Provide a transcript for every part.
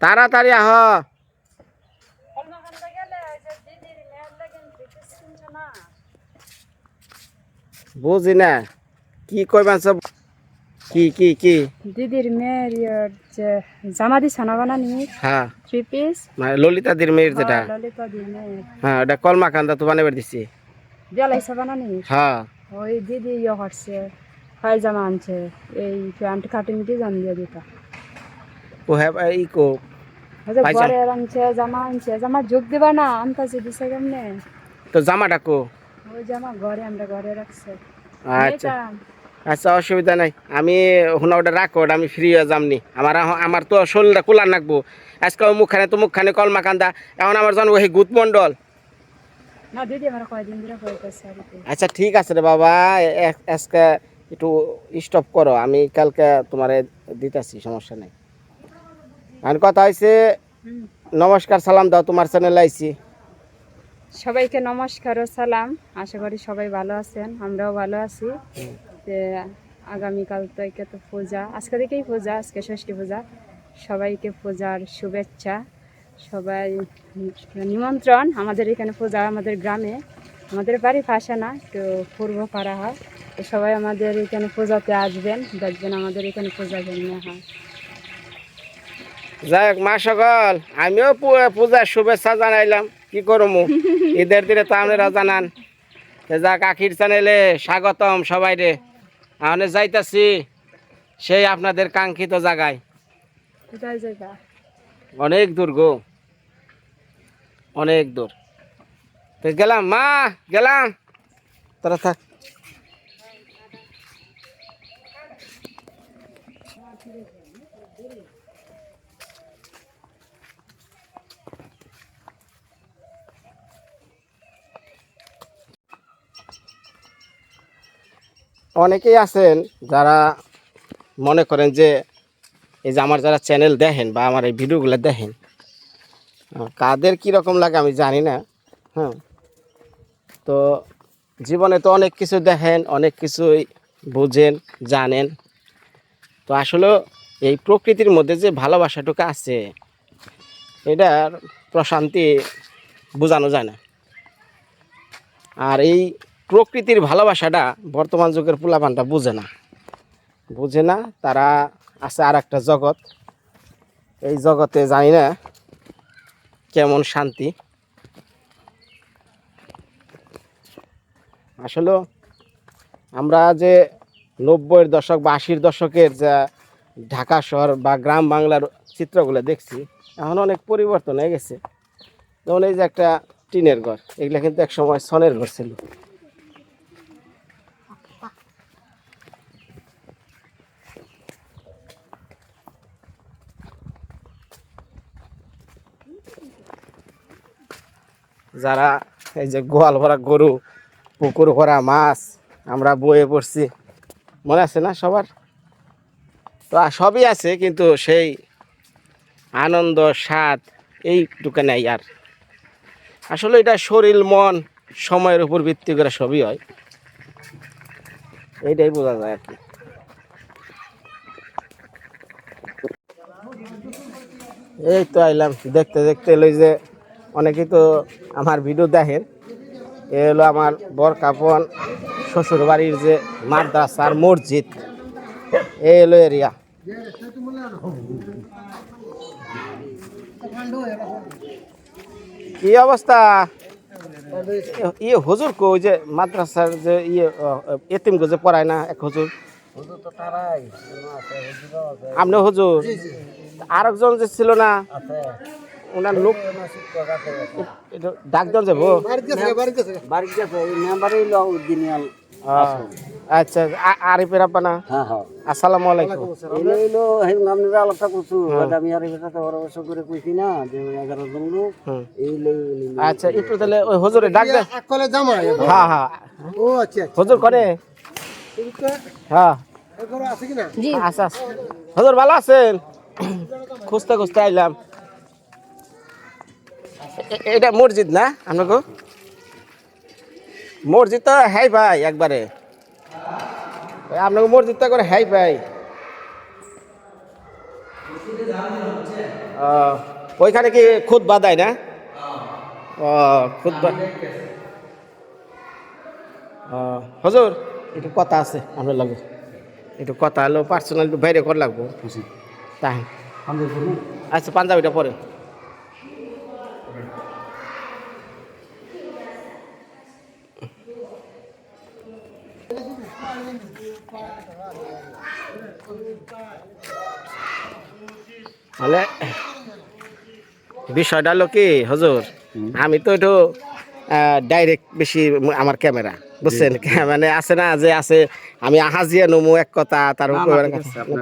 তাড়াতাড়ি আহ। বুঝি না। কি কইবেন সব? কি কি কি? দিদির মেয়ের যে জামা দিছে না বানানি হ্যাঁ। থ্রি পিস মানে ললিতাদির মেয়ের যেটা। ললিতা দি মেয়ের। হ্যাঁ ওটা কলমা কান্দা তো বানাবার দিছি। বেলাইছে বানানি হ্যাঁ। ওই দিদি ইয়ে করছে পায়জামা আনছে এই প্যান্ট কাটিং ডিজাইন দিয়ে দিতা। ও হ্যাঁ ই কো ওই যে আনছে জামা আনছে। জামা যোগ দিবা না আনতাছে দিছে কেমনে? তো জামাটা কো? ওই জামা ঘরে আমরা ঘরে রাখছে। আচ্ছা। আচ্ছা অসুবিধা নাই। আমি ওটা রাখো ওটা আমি ফ্রি হয়ে যামনি। আমার আমার তো শরীরটা কুলার নাকবো। আজকে মুখখানে তো মুখখানে কলমা কান্দা এখন আমার সেই গুত কি। আচ্ছা ঠিক আছে রে বাবা। আজকে একটু স্টপ করো। আমি কালকে তোমার দিতেছি সমস্যা নেই। আর কথা হয়েছে নমস্কার সালাম দাও তোমার চ্যানেলে আইছি। সবাইকে নমস্কার ও সালাম। আশা করি সবাই ভালো আছেন আমরাও ভালো আছি। যে আগামীকাল থেকে তো পূজা আজকে থেকেই পূজা আজকে ষষ্ঠী পূজা। সবাইকে পূজার শুভেচ্ছা সবাই নিমন্ত্রণ। আমাদের এখানে পূজা আমাদের গ্রামে আমাদের বাড়ি পাশে না একটু পূর্ব পাড়া হয়। তো সবাই আমাদের এখানে পূজাতে আসবেন দেখবেন আমাদের এখানে পূজা জন্য হয়। যাই হোক মা সকল আমিও পূজার শুভেচ্ছা জানাইলাম। কি করব ঈদের দিনে তো আপনারা জানান। তো যাক আখির চ্যানেলে স্বাগতম সবাই রে আমি যাইতাছি সেই আপনাদের কাঙ্ক্ষিত জায়গায়। অনেক দূর গো। অনেক দূর। তো গেলাম মা গেলাম। তোরা থাক। অনেকেই আছেন যারা মনে করেন যে এই যে আমার যারা চ্যানেল দেখেন বা আমার এই ভিডিওগুলো দেখেন কাদের কীরকম লাগে আমি জানি না হ্যাঁ। তো জীবনে তো অনেক কিছু দেখেন, অনেক কিছুই বুঝেন, জানেন। তো আসলে এই প্রকৃতির মধ্যে যে ভালোবাসাটুকু আছে, এটার প্রশান্তি বোঝানো যায় না। আর এই প্রকৃতির ভালোবাসাটা বর্তমান যুগের পোলাপানটা বুঝে না। বুঝে না, তারা আছে আর একটা জগৎ। এই জগতে জানি না কেমন শান্তি। আসলে আমরা যে নব্বইয়ের দশক বা আশির দশকের যা ঢাকা শহর বা গ্রাম বাংলার চিত্রগুলো দেখছি, এখন অনেক পরিবর্তন হয়ে গেছে। যেমন এই যে একটা টিনের ঘর, এগুলো কিন্তু এক সময় সনের ঘর ছিল। যারা এই যে গোয়াল ভরা গরু, পুকুর ভরা মাছ, আমরা বয়ে পড়ছি। মনে আছে না সবার? তো সবই আছে, কিন্তু সেই আনন্দ, স্বাদ এইটুকু নেই আর। আসলে এটা শরীর, মন, সময়ের উপর ভিত্তি করে সবই হয়। এইটাই বোঝা যায় আর কি। এই তো আইলাম, দেখতে দেখতে এলো যে অনেকেই তো আমার ভিডিও দেখেন এ হলো আমার বর কাপন শ্বশুর বাড়ির যে মাদ্রাসার মসজিদ এ হলো এরিয়া। কি অবস্থা? ইয়ে হুজুর কো যে মাদ্রাসার যে ইয়ে এতিম যে পড়ায় না এক হুজুর? আপনি হুজুর আরেকজন যে ছিল না? ওনার লোক এটা ডাক দেওয়া যাব আহ, আচ্ছা আ- আরিফের আব্বা না? আসসালামু আলাইকুম। হুম। আচ্ছা একটু তাহলে ওই হুজুরে ডাক দে আকলে জামাই হ্যাঁ হ্যাঁ। ও আচ্ছা হুজুর করে? হ্যাঁ। আছে কিনা? আচ্ছা আচ্ছা। হুজুর ভালো আছেন? খুঁজতে খুঁজতে আইলাম। এটা মসজিদ না আপনাকে? মসজিদ তো হ্যাঁ ভাই একবারে। আপনাকে মসজিদটা করে হ্যাঁ ভাই। ওইখানে কি খুদ বাদায় না? ও খুদ হজুর একটু কথা আছে আপনার লাগে। একটু কথা হলো পার্সোনাল একটু বাইরে কর লাগবো। তাই। আচ্ছা পাঞ্জাবিটা পরে। বিষয়টা হলো কি হজুর আমি তো একটু ডাইরেক্ট বেশি আমার ক্যামেরা বুঝছেন? মানে আছে না যে আছে আমি হাজিয়া নমু এক কথা তার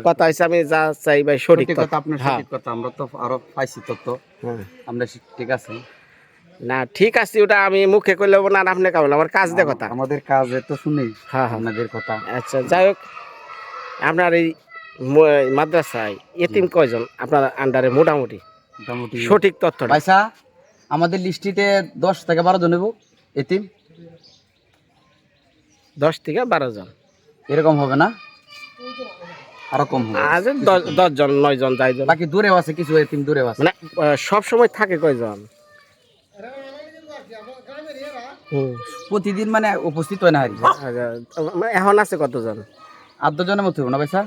কথা। হয়েছে আমি যা চাই ভাই সঠিক কথা। আপনার হ্যাঁ, সঠিক কথা আমরা তো আরও পাইছি তথ্য। হ্যাঁ। আমরা ঠিক আছে। না ঠিক আছে ওটা আমি মুখে করলে না আপনি কেমন আমার কাজ দিয়ে কথা। আমাদের কাজে তো শুনি হ্যাঁ, হ্যাঁ। আপনাদের কথা। আচ্ছা যাই হোক আপনার এই মাদ্রাসায় এতিম কয়জন? আপনার আন্ডারে মোটামুটি। মোটামুটি। সঠিক তথ্যটা। পয়সা আমাদের লিস্টিতে দশ থেকে বারো জন নেব এতিম। দশ থেকে বারো জন। এরকম হবে না? আরও কম হবে। আজ দশ- জন নয় জন যাই জন। বাকি দূরেও আছে কিছু এতিম দূরেও আছে। মানে সব সময় থাকে কয়জন? হুম। প্রতিদিন মানে উপস্থিত হয় না হারি আচ্ছা, মানে এখন আছে কতজন? আট জনের মতো হবে না পয়সা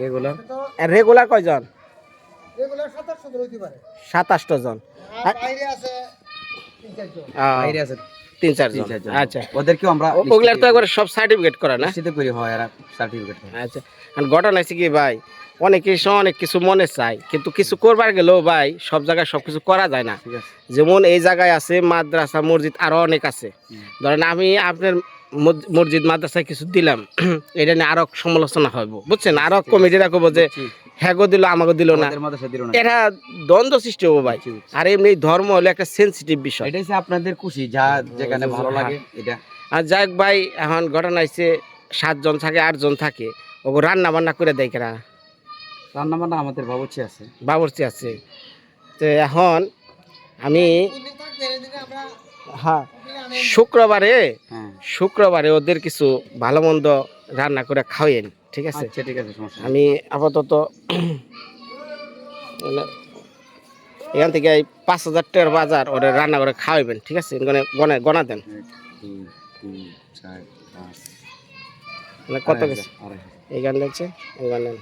এগুলো রেগুলার কয়জন? সাতাশটা জন। আছে তিন চারজন। আহ, বাইরে আছে তিন চারজন। তিন চারজন। আচ্ছা। ওদেরকেও আমরা ওগুলার তো একবার সব সার্টিফিকেট করা না? লিস্টিতে করি হয় আর সার্টিফিকেট আচ্ছা। আর ঘটনা হয়েছে কি ভাই? অনেক কিছু অনেক কিছু মনে চাই কিন্তু কিছু করবার গেলেও ভাই সব জায়গায় সব কিছু করা যায় না। যেমন এই জায়গায় আছে মাদ্রাসা মসজিদ আরও অনেক আছে। ধরেন আমি আপনার মসজিদ মাদ্রাসায় কিছু দিলাম এটা নিয়ে আরও সমালোচনা হইব বুঝছেন? আরও কমিটিরা কব যে বুঝছি। হ্যাঁ গো দিল আমাকে দিল না। আমাদের মাদ্রাসা দিল না। এটা দ্বন্দ্ব সৃষ্টি হব ভাই। আর এমনি ধর্ম হলো একটা সেন্সিটিভ বিষয়। এটাই হচ্ছে আপনাদের খুশি যা যেখানে ভালো হ্যাঁ। লাগে এটা। আর যাই হোক ভাই এখন ঘটনা হয়েছে সাতজন থাকে আটজন থাকে। ওগো রান্না বান্না করে দেয় কেনা রান্না বান্না আমাদের বাবুর্চি আছে। বাবরচি আছে। তো এখন আমি হ্যাঁ। শুক্রবারে হ্যাঁ। শুক্রবারে ওদের কিছু ভালো মন্দ রান্না করে খাওয়েন ঠিক আছে? আচ্ছা ঠিক আছে আমি আপাতত এখান থেকে পাঁচ হাজার টাকার বাজার ওরা রান্না করে খাওয়াবেন ঠিক আছে? গনে গনে দেন। মানে কত হাজার। এই গান দেখছে এই গান নেন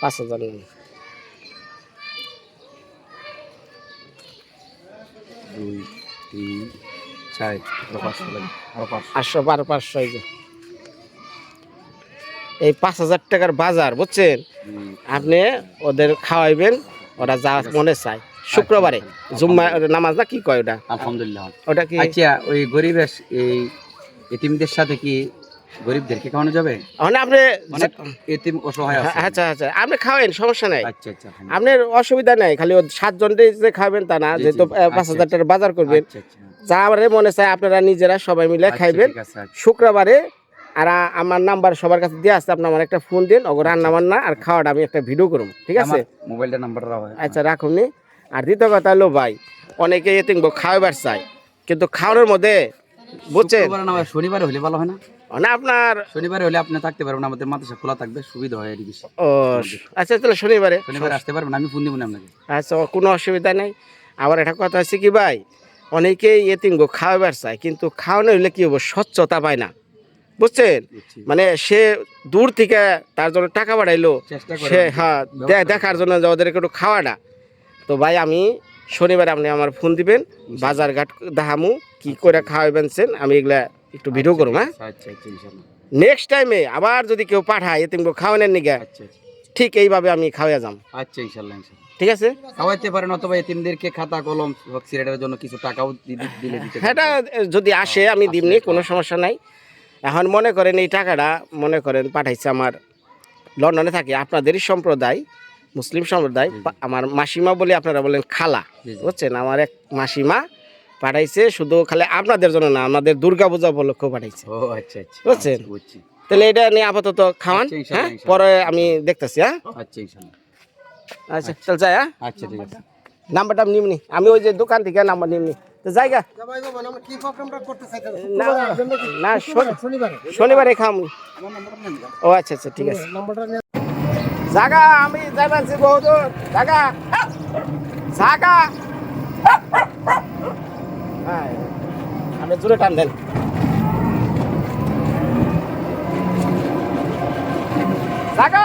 পাঁচ হাজার নেন। দুই, তিন, আটশো বারো পাঁচশো এই যে। এই পাঁচ হাজার টাকার বাজার বুঝছেন? আপনি ওদের খাওয়াইবেন ওরা যা মনে চায়। শুক্রবারে জুম্মা নামাজ না কি কয় ওটা? আলহামদুলিল্লাহ। ওটা কি? আচ্ছা ওই গরিবের এই এতিমদের সাথে কি গরিবদেরকে খাওয়ানো যাবে? মানে আপনি মানে এতিম অসহায় আছে। আচ্ছা আচ্ছা। আপনি খাওয়েন সমস্যা নাই। আচ্ছা আচ্ছা আপনার অসুবিধা নাই খালি ও সাতজনকে যে খাবেন তা না যেহেতু পাঁচ আচ্ছা, হাজার টাকার বাজার করবেন। আচ্ছা আচ্ছা। যা আমার মনে চায় আপনারা নিজেরা সবাই মিলে আচ্ছা, খাইবেন। আচ্ছা। শুক্রবারে আর আমার নাম্বার সবার কাছে দিয়ে আসছে আপনি আমার একটা ফোন দিন ওগো রান্না বান্না আর খাওয়াটা আমি একটা ভিডিও করুন ঠিক আছে? মোবাইলটা নাম্বার আচ্ছা রাখুন নি। আর দ্বিতীয় কথা হলো ভাই অনেকে এতিম খাওয়াবার চাই কিন্তু খাওয়ানোর মধ্যে বুঝছেন? না শনিবারে হলে ভালো হয় না? মানে আপনার শনিবারে হলে আপনি থাকতে পারবেন আমাদের মাদ্রাসা খোলা থাকবে সুবিধা হয় বেশি। ও আচ্ছা তাহলে শনিবারে। শনিবারে আসতে পারবেন আমি ফোন দিব না আপনাকে। আচ্ছা কোনো অসুবিধা নেই। আবার একটা কথা হচ্ছে কি ভাই অনেকেই এতিম গো খাওয়াবার চায় কিন্তু খাওয়ানো হলে কি হব স্বচ্ছতা পায় না। বুঝছেন? মানে সে দূর থেকে তার জন্য টাকা বাড়াইলো সে হ্যাঁ দেখার জন্য যে ওদেরকে একটু খাওয়াটা তো ভাই আমি শনিবার আপনি আমার ফোন দিবেন বাজার ঘাট দেখামু কি করে খাওয়াবেন সেন আমি এগুলা একটু ভিডিও করুম হ্যাঁ? আচ্ছা আচ্ছা আচ্ছা নেক্সট টাইমে আবার যদি কেউ পাঠায় এতিম খাওয়ানোর নিগে আচ্ছা আচ্ছা। ঠিক এইভাবে আমি খাওয়া যাম। আচ্ছা ইনশাআল্লাহ ঠিক আছে? খাওয়াইতে পারেন অথবা এতিমদেরকে খাতা কলম সিলেটের জন্য কিছু টাকাও দিলে দিতে সেটা যদি আসে আমি দিমনি কোনো সমস্যা নাই। এখন মনে করেন এই টাকাটা মনে করেন পাঠাইছে আমার লন্ডনে থাকে আপনাদেরই সম্প্রদায় মুসলিম সম্প্রদায় আমার মাসিমা বলে আপনারা বলেন খালা। বুঝছেন? আমার এক মাসিমা পাঠাইছে শুধু খালি আপনাদের জন্য না আমাদের দুর্গা পূজা উপলক্ষে পাঠাইছে। ও আচ্ছা আচ্ছা। বুঝছেন? তাহলে এটা নিয়ে আপাতত খাওয়ান আচ্ছা, হ্যাঁ? পরে আমি দেখতেছি হ্যাঁ? আচ্ছা আচ্ছা চল যাই হ্যাঁ? আচ্ছা ঠিক আছে। নাম্বারটা আমি নিমনি আমি ওই যে দোকান থেকে নাম্বার নিমনি তো জায়গা জামাই বাবা আমরা কি প্রোগ্রামটা করতে চাইতেছি না শুক্রবারে আসবেন নাকি? না শনি- শনিবারে। শনিবারে খাম আমার নাম্বারটা নেন ও আচ্ছা আচ্ছা ঠিক আছে। নাম্বারটা নিয়ে জাগা আমি যাইবাছি বহুদূর জাগা জাগা হ্যাঁ আপনি জোরে টান দেন। জাগা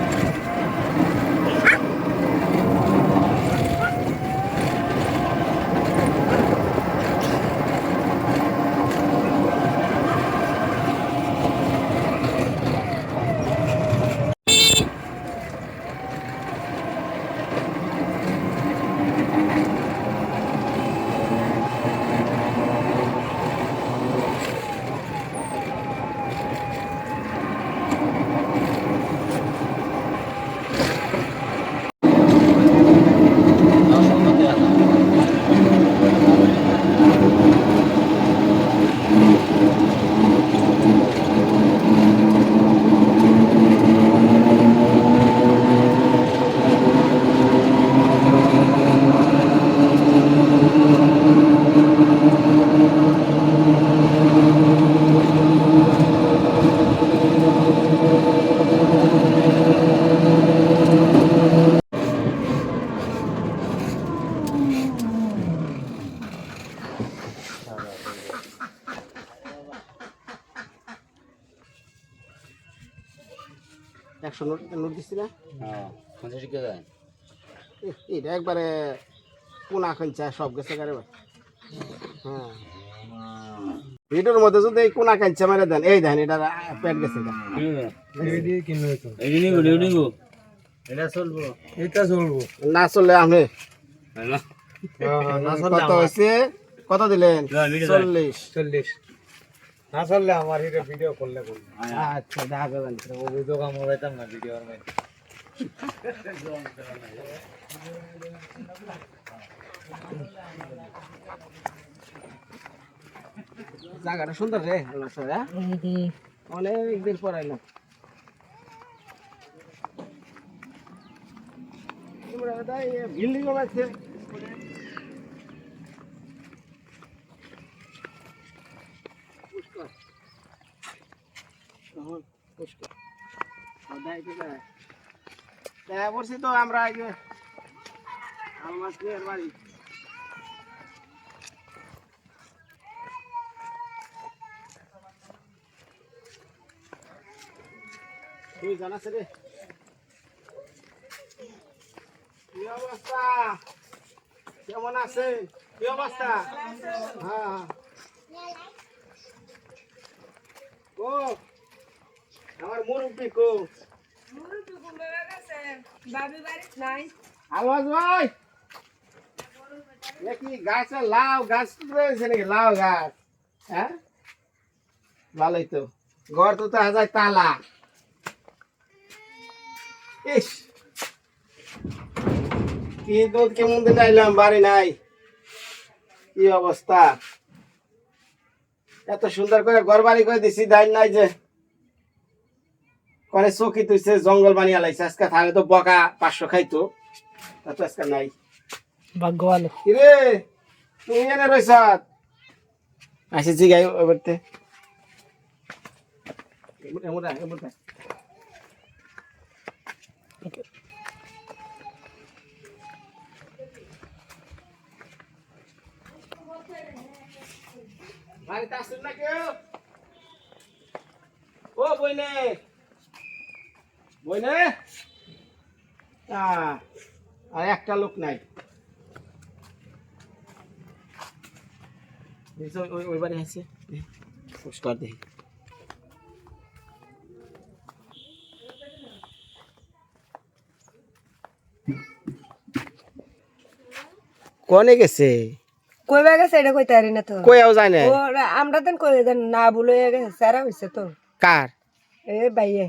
পঞ্চাশ এটা একবারে কোনা খাঞ্চা সব গেছে গাড়ি হ্যাঁ। ভিডিওর মধ্যে যদি এই কোনা কাঞ্চা মেরে দেন। এই দেন এটা পেট গেছে এটা। না চললে আমি কত হয়েছে? কত দিলেন? চল্লিশ। চল্লিশ। না চললে আমার ভিডিও করলে আচ্ছা দেখা যাবেন অভিযোগ আমার না ভিডিওর মধ্যে জায়গাটা সুন্দর রে আল্লাহ হ্যাঁ? পর আইলাম। পুষ্কর। পুষ্কর। সদাই ঠিক দেখা করছি তো আমরা এই যে নিয়ে বাড়ি। তুই জানাস রে। কি অবস্থা? কেমন আছে? কি অবস্থা? হ্যাঁ ও, আমার মুরব্বী কো? আওয়াজ ভাই। গাছে লাউ গাছ রয়েছে নাকি? লাউ গাছ। হ্যাঁ? ভালোই তো। ঘর তো হাজার তালা। ইস। কি দুধ কেমন দিন আইলাম, বাড়ি নাই। কি অবস্থা? এত সুন্দর করে ঘর বাড়ি করে দিছি দাইন নাই যে। করে চকি তুইছে জঙ্গল বানিয়ে লাইছে। আজকে তাহলে তো বকা পাঁচশো খাইতো। তা তো আজকে নাই। ভাগ্য ভালো। কিরে তুমি এনে রইছ? আসি জিগাই এবারতে এমন এমন বাড়িতে আসুন না কেউ? ও বইনে। আহ, আর একটা লোক নাই। ওই ওই বাড়ি আছে। পুষ্কর দেখি। কনে গেছে? কই বা গেছে এটা কইতে পারি না তো। কইয়াও যায় না আমরা দেন কই দেন না বলে গেছে সারা হইছে তো। কার? এ বাইয়ে।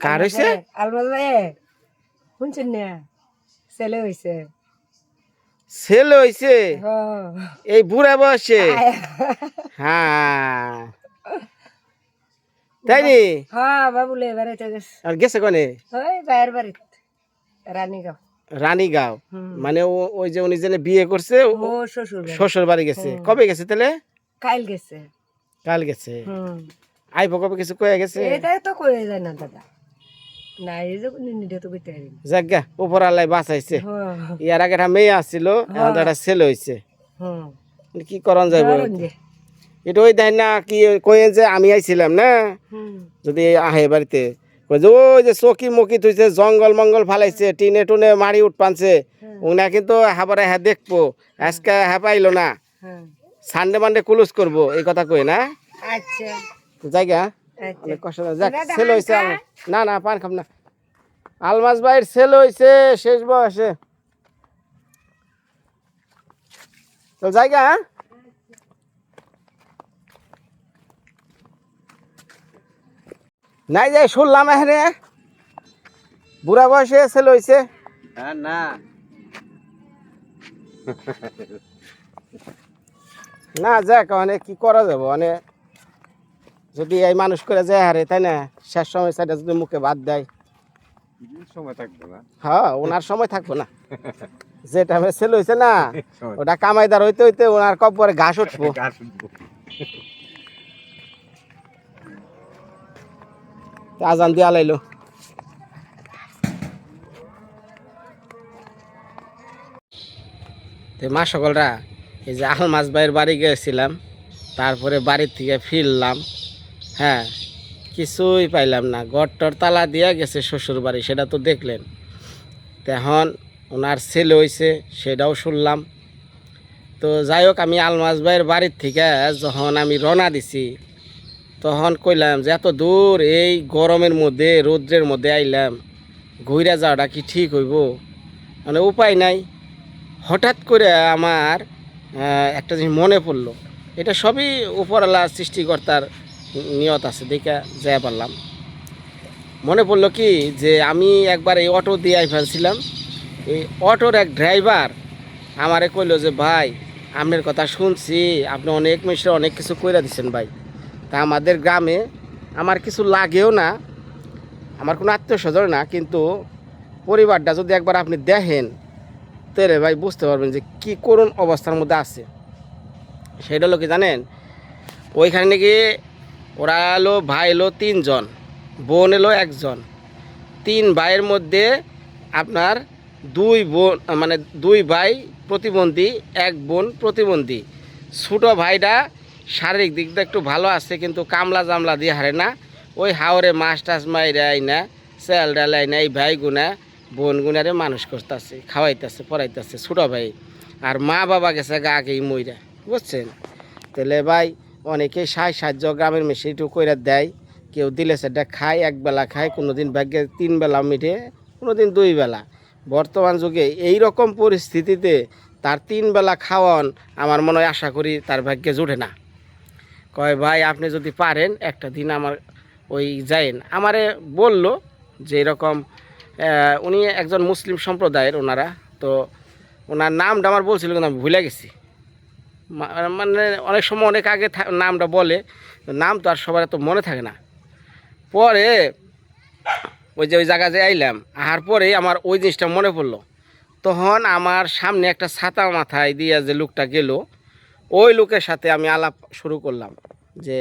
কার হইছে? আলমাজ ভাই শুনছেন না? ছেলে হইছে। ছেলে হইছে? এই বুড়া বয়সে? হ্যাঁ। তাই নি? হ্যাঁ বাবুলে বেড়াইতে গেছে। আর গেছে কনে? ওই বাইরের বাড়িত রানীগাঁও। রানীগাঁও। মানে ওই যে উনি যে বিয়ে করছে ও- শ্বশুর বাড়ি। শ্বশুর বাড়ি গেছে। কবে গেছে তাহলে? কাইল গেছে। কাল গেছে। আইব কবে? কিছু কয়ে গেছে? এটাই তো কয়ে যায় না দাদা। জাগা উপর আল্লাহ বাঁচাইছে। ইয়ার আগে একটা মেয়ে আসছিল এখন একটা ছেলে হয়েছে কি করন ধরুন এটা ওই না কি কয়ে যে আমি আইছিলাম না? যদি আহে বাড়িতে ওই যে চকি মকি থইছে জঙ্গল মঙ্গল ফালাইছে টিনে টুনে মারি উঠ পানছে উনা কিন্তু হাবারে হ্যাঁ দেখব আজকে হ্যাঁ পাইলো না। সানডে মানডে ক্লোজ করব এই কথা কই না? আচ্ছা। জায়গা অনেক কষ্ট না যাক ছেলে হয়েছে না না পান খাম না। আলমাস ভাইয়ের ছেলে হয়েছে শেষ বয়সে। তো জায়গা নাই যাই শুনলাম এখানে। বুড়া বয়সে ছেলে হয়েছে হ্যাঁ না। না যাক মানে কি করা যাবে? মানে যদি এই মানুষ করে যায় হারে তাই না? শেষ সময় সেটা যদি মুখে বাদ দেয়। সময় থাকবে না। হ্যাঁ ওনার সময় থাকব না। যে টাইমে সেল হয়েছে না ওটা কামাইদার হইতে হইতে ওনার কব্বরে ঘাস উঠবো। গাছ উঠবো। আজান দিয়া লাইলো। তো মা সকলরা এই যে আলমাস ভাইয়ের বাড়ি গেছিলাম তারপরে বাড়ির থেকে ফিরলাম। হ্যাঁ কিছুই পাইলাম না। গড়টর তালা দিয়া গেছে শ্বশুর বাড়ি সেটা তো দেখলেন। তখন ওনার ছেলে হয়েছে সেটাও শুনলাম। তো যাই হোক, আমি আলমাস ভাইয়ের বাড়ির থেকে যখন আমি রওনা দিছি, তখন কইলাম যে এত দূর এই গরমের মধ্যে, রৌদ্রের মধ্যে আইলাম ঘুরে যাওয়াটা কি ঠিক হইব? মানে উপায় নাই। হঠাৎ করে আমার একটা জিনিস মনে পড়ল। এটা সবই উপরওয়ালা সৃষ্টিকর্তার নিয়ত আছে, দেখে যাই পারলাম। মনে পড়ল কি যে আমি একবার এই অটো দিয়ে ফেলছিলাম। এই অটোর এক ড্রাইভার আমারে কইলো যে, ভাই, আপনার কথা শুনছি, আপনি অনেক মিশে অনেক কিছু কইরা দিচ্ছেন ভাই। তা আমাদের গ্রামে আমার কিছু লাগেও না, আমার কোনো আত্মীয় স্বজন না, কিন্তু পরিবারটা যদি একবার আপনি দেখেন, তাহলে ভাই বুঝতে পারবেন যে কী করুণ অবস্থার মধ্যে আছে। সেটা হলো কি জানেন, ওইখানে নাকি ওরা এলো, ভাই এলো তিনজন, বোন এলো একজন। তিন ভাইয়ের মধ্যে আপনার দুই বোন মানে দুই ভাই প্রতিবন্ধী, এক বোন প্রতিবন্ধী। ছোটো ভাইটা শারীরিক দিক দিয়ে একটু ভালো আছে, কিন্তু কামলা জামলা দিয়ে হারে না। ওই হাওরে মাছ টাছ মাইরে আই না সেল ডাল আই না এই ভাই গুনা, বোন গুনারে মানুষ করতেছে, খাওয়াইতেছে, পড়াইতেছে ছোটো ভাই। আর মা বাবা গেছে গা আগেই মইরা, বুঝছেন? তাহলে ভাই অনেকেই সাহায্য সাহায্য গ্রামের মেশে একটু কইরা দেয়। কেউ দিলে সেটা খায়, এক বেলা খায় কোনো দিন ভাগ্যে তিন বেলা মিটে কোনো দিন দুই বেলা। বর্তমান যুগে এই রকম পরিস্থিতিতে তার তিন বেলা খাওয়ান আমার মনে হয় আশা করি তার ভাগ্যে জুটে না। কয়, ভাই, আপনি যদি পারেন, একটা দিন আমার ওই যাইন। আমারে বলল যে এরকম উনি একজন মুসলিম সম্প্রদায়ের ওনারা, তো ওনার নামটা আমার বলছিল কিন্তু আমি ভুলে গেছি। মানে অনেক সময় অনেক আগে নামটা বলে নাম তো আর সবার তো মনে থাকে না। পরে ওই যে ওই জায়গায় যে আইলাম, আহার পরেই আমার ওই জিনিসটা মনে পড়ল। তখন আমার সামনে একটা ছাতা মাথায় দিয়ে যে লোকটা গেল, ওই লোকের সাথে আমি আলাপ শুরু করলাম যে,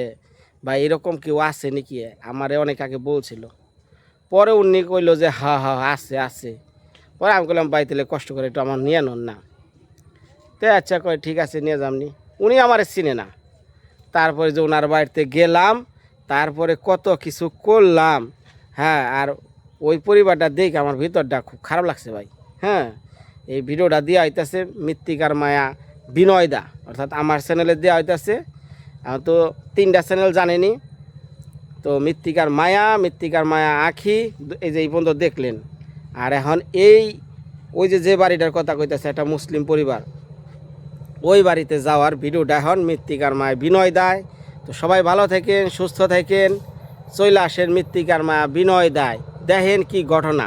ভাই, এরকম কেউ আছে নাকি? আমারে অনেক আগে বলছিল। পরে উনি কইলো যে, হা হা, আছে আছে। পরে আমি বললাম ভাই, তাহলে কষ্ট করে একটু আমার নিয়ে নন না। তো আচ্ছা কয়, ঠিক আছে, নিয়ে যামনি উনি আমার চিনে না। তারপরে যে ওনার বাড়িতে গেলাম, তারপরে কত কিছু করলাম হ্যাঁ আর ওই পরিবারটা দেখে আমার ভিতরটা খুব খারাপ লাগছে ভাই হ্যাঁ। এই ভিডিওটা দেওয়া হইতেছে মৃত্তিকার মায়া বিনয়দা অর্থাৎ আমার চ্যানেলে দেওয়া হইতেছে। তো তিনটা চ্যানেল জানেনি। তো মৃত্তিকার মায়া মৃত্তিকার মায়া আখি, এই যে এই পর্যন্ত দেখলেন। আর এখন এই, ওই যে যে বাড়িটার কথা কইতেছে, একটা মুসলিম পরিবার ওই বাড়িতে যাওয়ার ভিডিওটা এখন মৃত্তিকার মায় বিনয় দেয়। তো সবাই ভালো থাকেন, সুস্থ থাকেন, চলে আসেন মৃত্তিকার মায়া বিনয় দেয়। দেখেন কি ঘটনা।